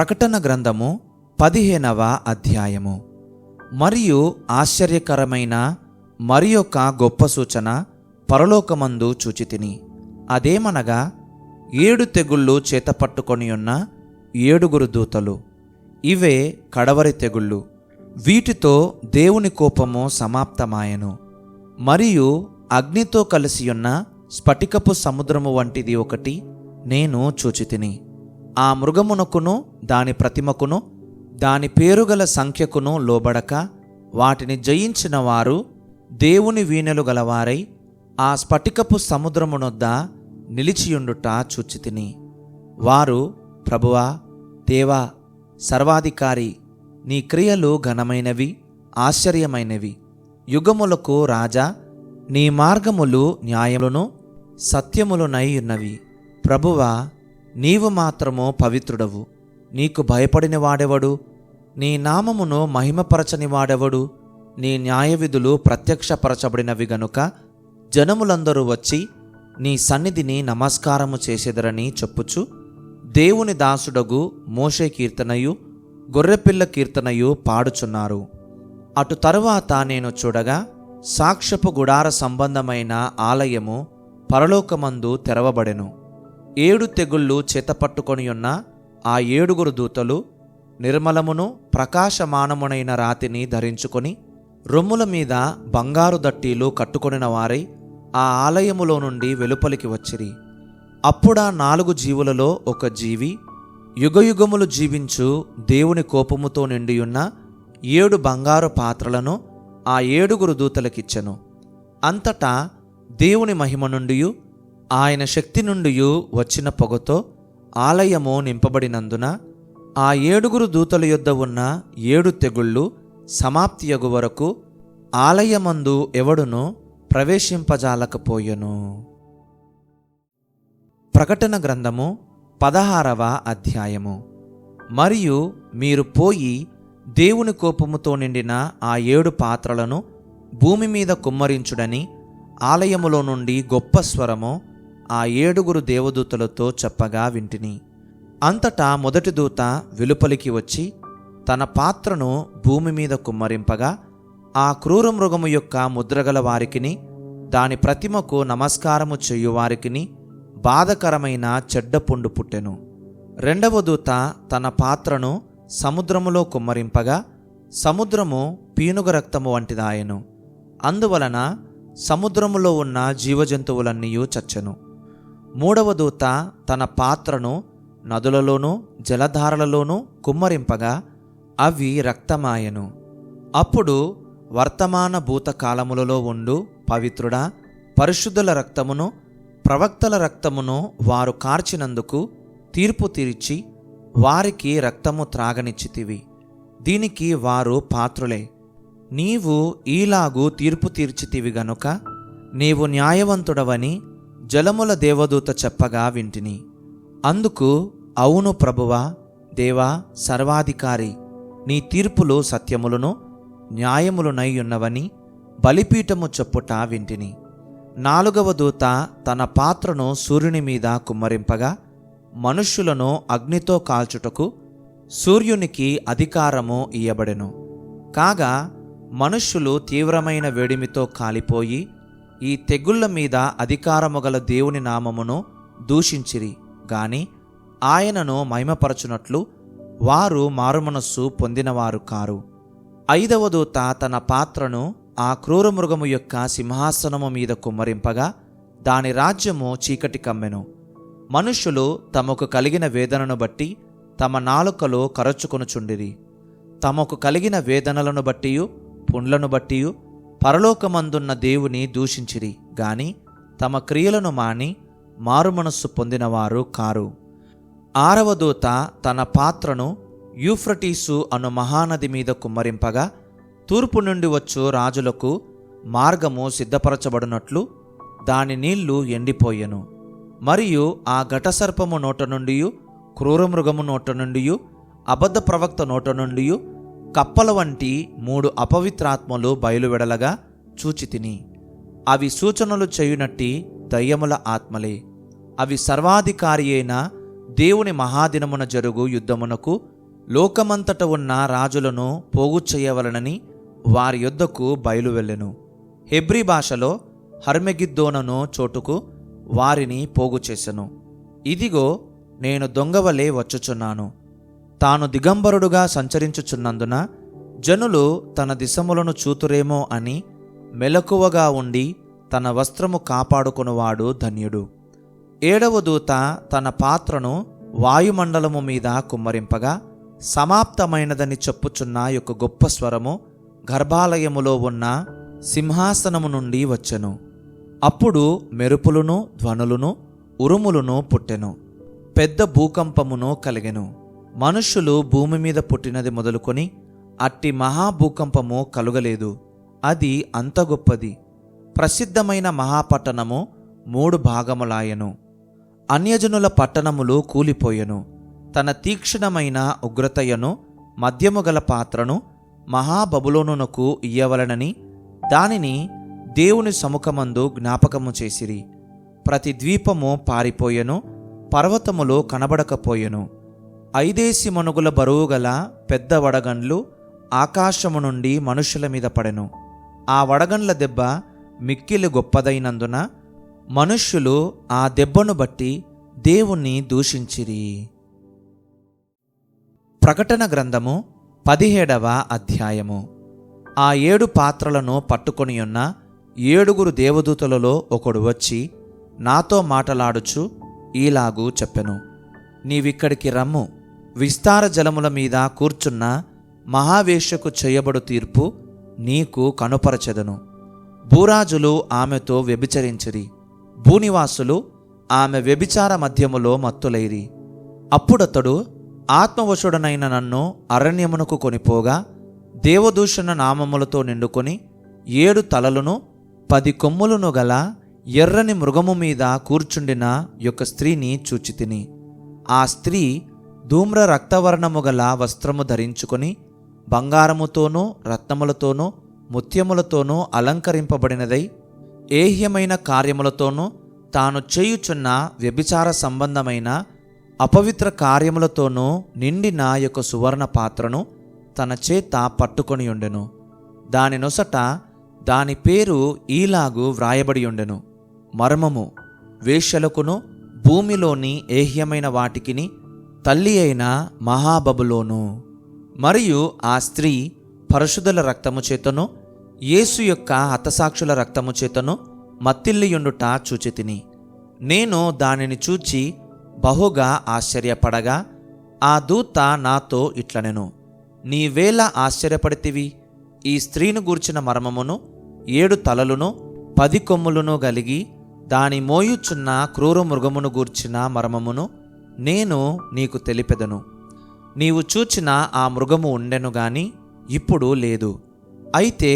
ప్రకటన గ్రంథము పదిహేనవ అధ్యాయము. మరియు ఆశ్చర్యకరమైన మరి యొక్క గొప్ప సూచన పరలోకమందు చూచితిని. అదేమనగా ఏడు తెగుళ్ళు చేతపట్టుకొని ఉన్న ఏడుగురు దూతలు. ఇవే కడవరి తెగుళ్ళు. వీటితో దేవుని కోపము సమాప్తమాయెను. మరియు అగ్నితో కలిసియున్న స్ఫటికపు సముద్రము వంటిది ఒకటి నేను చూచితిని. ఆ మృగమునకును దాని ప్రతిమకును దాని పేరుగల సంఖ్యకును లోబడక వాటిని జయించిన వారు దేవుని వీణలు గలవారై ఆ స్ఫటికపు సముద్రమునొద్ద నిలిచియుండుట చూచితిని. వారు ప్రభువా దేవా సర్వాధికారి నీ క్రియలు ఘనమైనవి ఆశ్చర్యమైనవి. యుగములకు రాజా నీ మార్గములు న్యాయములను సత్యములునై ఉన్నవి. ప్రభువా నీవు మాత్రము పవిత్రుడవు. నీకు భయపడిన వాడెవడు? నీ నామమును మహిమపరచని వాడెవడు? నీ న్యాయవిధులు ప్రత్యక్షపరచబడినవి గనుక జనములందరూ వచ్చి నీ సన్నిధిని నమస్కారము చేసేదరని చెప్పుచు దేవుని దాసుడగు మోషే కీర్తనయు గొర్రెపిల్ల కీర్తనయు పాడుచున్నారు. అటు తరువాత నేను చూడగా సాక్ష్యపు గుడార సంబంధమైన ఆలయము పరలోకమందు తెరవబడెను. ఏడు తెగుళ్ళు చేతపట్టుకొని ఉన్న ఆ ఏడుగురు దూతలు నిర్మలమును ప్రకాశమానమునైన రాతిని ధరించుకొని రొమ్ముల మీద బంగారు దట్టీలు కట్టుకొనిన వారై ఆ ఆలయములో నుండి వెలుపలికి వచ్చిరి. అప్పుడా నాలుగు జీవులలో ఒక జీవి యుగయుగములు జీవించు దేవుని కోపముతో నిండియున్న ఏడు బంగారు పాత్రలను ఆ ఏడుగురు దూతలకిచ్చెను. అంతటా దేవుని మహిమ నుండియు ఆయన శక్తి నుండి వచ్చిన పొగతో ఆలయము నింపబడినందున ఆ ఏడుగురు దూతల యొద్ద ఉన్న ఏడు తెగుళ్ళు సమాప్తియగు వరకు ఆలయమందు ఎవడును ప్రవేశింపజాలకపోయెను. ప్రకటన గ్రంథము పదహారవ అధ్యాయము. మరియు మీరు పోయి దేవుని కోపముతో నిండిన ఆ ఏడు పాత్రలను భూమి మీద కుమ్మరించుడని ఆలయములో నుండి గొప్ప స్వరము ఆ ఏడుగురు దేవదూతలతో చెప్పగా వింటిని. అంతటా మొదటి దూత వెలుపలికి వచ్చి తన పాత్రను భూమి మీద కుమ్మరింపగా ఆ క్రూర మృగము యొక్క ముద్రగల వారికిని దాని ప్రతిమకు నమస్కారము చేయువారికిని బాధకరమైన చెడ్డ పుండు పుట్టెను. రెండవ దూత తన పాత్రను సముద్రములో కుమ్మరింపగా సముద్రము పీనుగ రక్తము వంటిదాయెను. అందువలన సముద్రములో ఉన్న జీవజంతువులన్నీ చచ్చెను. మూడవ దూత తన పాత్రను నదులలోనూ జలధారలలోనూ కుమ్మరింపగా అవి రక్తమాయను. అప్పుడు వర్తమాన భూతకాలములలో ఉండు పవిత్రుడా పరిశుద్ధుల రక్తమును ప్రవక్తల రక్తమును వారు కార్చినందుకు తీర్పు తీర్చి వారికి రక్తము త్రాగనిచ్చితివి. దీనికి వారు పాత్రులే. నీవు ఈలాగు తీర్పు తీర్చితివి గనుక నీవు న్యాయవంతుడవని జలముల దేవదూత చెప్పగా వింటిని. అందుకు అవును ప్రభువా దేవా సర్వాధికారి నీ తీర్పులు సత్యములను న్యాయములునై ఉన్నవని బలిపీఠము చెప్పుట వింటిని. నాలుగవ దూత తన పాత్రను సూర్యుని మీద కుమ్మరింపగా మనుష్యులను అగ్నితో కాల్చుటకు సూర్యునికి అధికారము ఇయ్యబడెను. కాగా మనుష్యులు తీవ్రమైన వేడిమితో కాలిపోయి ఈ తెగుళ్ళ మీద అధికారము గల దేవుని నామమును దూషించిరి. గాని ఆయనను మహిమపరచునట్లు వారు మారుమనస్సు పొందినవారు కారు. ఐదవ దూత తన పాత్రను ఆ క్రూరమృగము యొక్క సింహాసనము మీద కుమ్మరింపగా దాని రాజ్యము చీకటి కమ్మెను. మనుష్యులు తమకు కలిగిన వేదనను బట్టి తమ నాలుకలో కరచుకొనుచుండిరి. తమకు కలిగిన వేదనలను బట్టియు పుండ్లను బట్టియు పరలోకమందున్న దేవుని దూషించిరి గాని తమ క్రియలను మాని మారుమనస్సు పొందినవారు కారు. ఆరవ దూత తన పాత్రను యూఫ్రటీసు అను మహానది మీద కుమ్మరింపగా తూర్పు నుండి వచ్చు రాజులకు మార్గము సిద్ధపరచబడినట్లు దాని నీళ్ళు ఎండిపోయెను. మరియు ఆ ఘటసర్పము నోట నుండి క్రూరమృగము నోట నుండి అబద్ధ ప్రవక్త నోట నుండి కప్పల వంటి మూడు అపవిత్రాత్మలు బయలువెడలగా చూచితిని అవి సూచనలు చేయునట్టి దయ్యముల ఆత్మలే. అవి సర్వాధికారి అయిన దేవుని మహాదినమున జరుగు యుద్ధమునకు లోకమంతట ఉన్న రాజులను పోగు చేయవలనని వారి యొద్దకు బయలువెళ్ళెను హెబ్రీ భాషలో హర్మెగిద్దోనను చోటుకు వారిని పోగు చేసెను. ఇదిగో నేను దొంగవలే వచ్చుచున్నాను. తాను దిగంబరుడుగా సంచరించుచున్నందున జనులు తన దిశములను చూతురేమో అని మెలకువగా ఉండి తన వస్త్రము కాపాడుకునివాడు ధన్యుడు. ఏడవ దూత తన పాత్రను వాయుమండలము మీద కుమ్మరింపగా సమాప్తమైనదని చెప్పుచున్న యొక్క గొప్ప స్వరము గర్భాలయములో ఉన్న సింహాసనము నుండి వచ్చెను. అప్పుడు మెరుపులును ధ్వనులును ఉరుములను పుట్టెను. పెద్ద భూకంపమును కలిగెను. మనుష్యులు భూమి మీద పుట్టినది మొదలుకొని అట్టి మహాభూకంపము కలుగలేదు. అది అంత గొప్పది. ప్రసిద్ధమైన మహాపట్టణము మూడు భాగములాయెను. అన్యజనుల పట్టణములు కూలిపోయెను. తన తీక్షణమైన ఉగ్రతయను మద్యము గల పాత్రను మహాబబులోనునకు ఇయ్యవలనని దానిని దేవుని సముఖమందు జ్ఞాపకము చేసిరి. ప్రతి ద్వీపము పారిపోయెను పర్వతములు కనబడకపోయెను. ఐదేసి మనుగుల బరువు గల పెద్ద వడగండ్లు ఆకాశము నుండి మనుషుల మీద పడెను. ఆ వడగండ్ల దెబ్బ మిక్కిలి గొప్పదైనందున మనుష్యులు ఆ దెబ్బను బట్టి దేవుణ్ణి దూషించిరి. ప్రకటన గ్రంథము పదిహేడవ అధ్యాయము. ఆ ఏడు పాత్రలను పట్టుకొని ఉన్న ఏడుగురు దేవదూతలలో ఒకడు వచ్చి నాతో మాటలాడుచు ఈలాగు చెప్పెను. నీవిక్కడికి రమ్ము. విస్తార జలముల మీద కూర్చున్న మహావేశ్యకు చేయబడు తీర్పు నీకు కనుపరచెదను. భూరాజులు ఆమెతో వ్యభిచరించిరి. భూనివాసులు ఆమె వ్యభిచార మధ్యములో మత్తులైరి. అప్పుడతడు ఆత్మవశుడనైన నన్ను అరణ్యమునకు కొనిపోగా దేవదూషణ నామములతో నిండుకొని ఏడు తలలను పది కొమ్ములను గల ఎర్రని మృగము మీద కూర్చుండిన యొక్క స్త్రీని చూచితిని. ఆ స్త్రీ ధూమ్ర రక్తవర్ణము గల వస్త్రము ధరించుకొని బంగారముతోనూ రత్నములతోనూ ముత్యములతోనూ అలంకరింపబడినదై ఏహ్యమైన కార్యములతోనూ తాను చేయుచున్న వ్యభిచార సంబంధమైన అపవిత్ర కార్యములతోనూ నిండిన యొక్క సువర్ణ పాత్రను తన చేత పట్టుకొని ఉండెను దాని నొసట దాని పేరు ఈలాగు వ్రాయబడి ఉండెను మర్మము వేషలకును భూమిలోని ఏహ్యమైన వాటికిని తల్లి అయిన మహాబబులోను. మరియు ఆ స్త్రీ పరశుధుల రక్తము చేతను యేసు యొక్క హతసాక్షుల రక్తము చేతను మత్తిల్లియుండుట చూచితిని. నేను దానిని చూచి బహుగా ఆశ్చర్యపడగా ఆ దూత నాతో ఇట్లనెను నీవేళ ఆశ్చర్యపడితివి. ఈ స్త్రీను గూర్చిన మర్మమును ఏడు తలలును పది కొమ్ములను గలిగి దాని మోయుచున్న క్రూర మృగమును గూర్చిన మర్మమును నేను నీకు తెలిపెదను. నీవు చూచిన ఆ మృగము ఉండెను గాని ఇప్పుడు లేదు. అయితే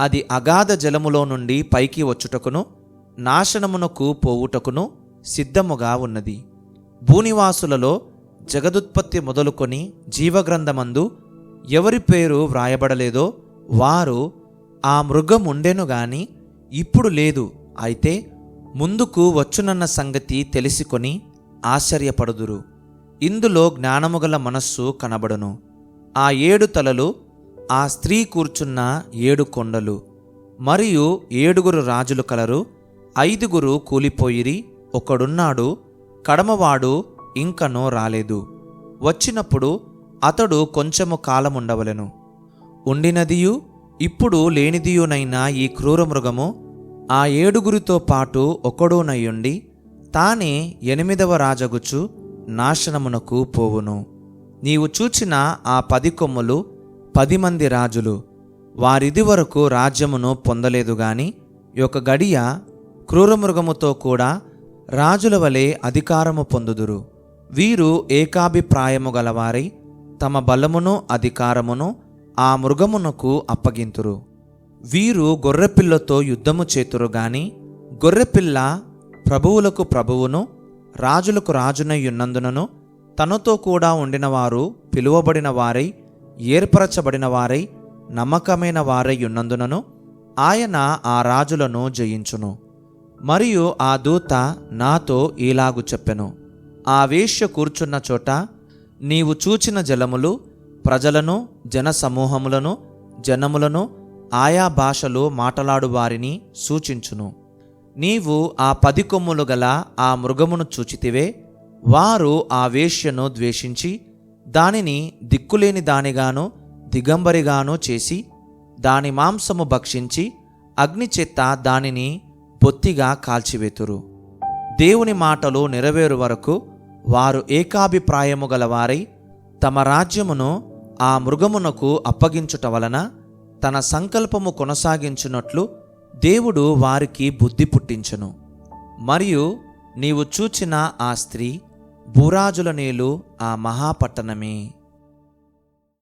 అది అగాధ జలములో నుండి పైకి వచ్చుటకును నాశనమునకు పోవుటకును సిద్ధముగా ఉన్నది. భూనివాసులలో జగదుత్పత్తి మొదలుకొని జీవగ్రంథమందు ఎవరి పేరు వ్రాయబడలేదో వారు ఆ మృగం ఉండెను గాని ఇప్పుడు లేదు. అయితే ముందుకు వచ్చునన్న సంగతి తెలిసికొని ఆశ్చర్యపడుదురు. ఇందులో జ్ఞానముగల మనస్సు కనబడును. ఆ ఏడు తలలు ఆ స్త్రీ కూర్చున్న ఏడు కొండలు. మరియు ఏడుగురు రాజులు కలరు ఐదుగురు కూలిపోయిరి ఒకడున్నాడు కడమవాడు ఇంకనో రాలేదు. వచ్చినప్పుడు అతడు కొంచెము కాలముండవలెను. ఉండినదియు ఇప్పుడు లేనిదియునైన ఈ క్రూరమృగము ఆ ఏడుగురితో పాటు ఒకడునయ్యుండి తానే ఎనిమిదవ రాజగుచు నాశనమునకు పోవును. నీవు చూచిన ఆ పది కొమ్ములు పది మంది రాజులు. వారిది వరకు రాజ్యమును పొందలేదు గాని ఒక గడియ క్రూరమృగముతో కూడా రాజుల వలె అధికారము పొందుదురు. వీరు ఏకాభిప్రాయము గలవారై తమ బలమును అధికారమును ఆ మృగమునకు అప్పగింతురు. వీరు గొర్రెపిల్లతో యుద్ధము చేతురు గాని గొర్రెపిల్ల ప్రభువులకు ప్రభువును రాజులకు రాజునై ఉన్నందునను తనతో కూడా ఉండిన వారు పిలువబడిన వారై ఏర్పరచబడిన వారై నమ్మకమైన వారై ఉన్నందునను ఆయన ఆ రాజులను జయించును. మరియు ఆ దూత నాతో ఈలాగు చెప్పెను. ఆ వేష్య కూర్చున్న చోట నీవు చూచిన జలములు ప్రజలను జనసమూహములను జనములను ఆయా భాషలు మాటలాడు వారిని సూచించును. నీవు ఆ పది కొమ్ములు గల ఆ మృగమును చూచితివే. వారు ఆ వేష్యను ద్వేషించి దానిని దిక్కులేని దానిగాను దిగంబరిగాను చేసి దాని మాంసము భక్షించి అగ్నిచెత్త దానిని బొత్తిగా కాల్చివేతురు. దేవుని మాటలు నెరవేరు వరకు వారు ఏకాభిప్రాయము గలవారై తమ రాజ్యమును ఆ మృగమునకు అప్పగించుట వలన తన సంకల్పము కొనసాగించున్నట్లు దేవుడు వారికి బుద్ధి పుట్టించును. మరియు నీవు చూచిన ఆ స్త్రీ భూరాజుల నేలు ఆ మహాపట్టణమే.